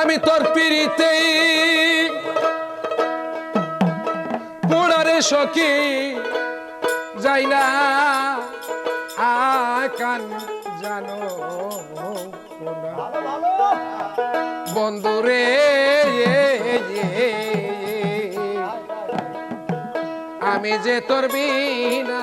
আমি তোর পিড়িতে পুনরে সখী যাই না। আকান জানো বন্ধুরে আমি যে তোর বিনা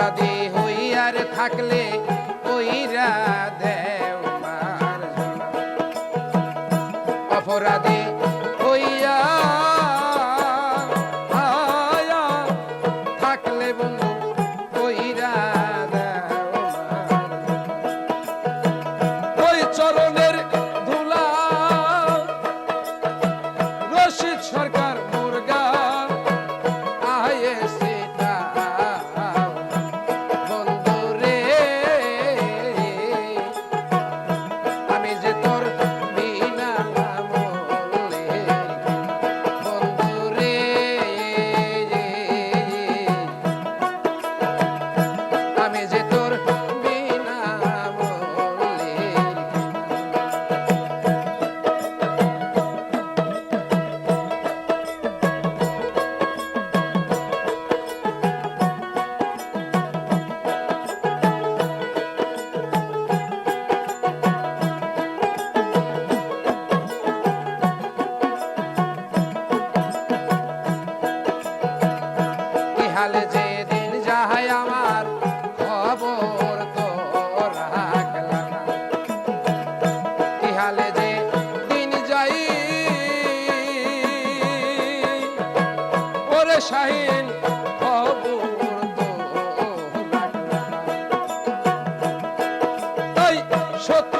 অপরাধী হইয়ার থাকলে কইরা দেও অপরাধী শাহীন তাই সত্য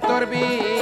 তোর মূল্যের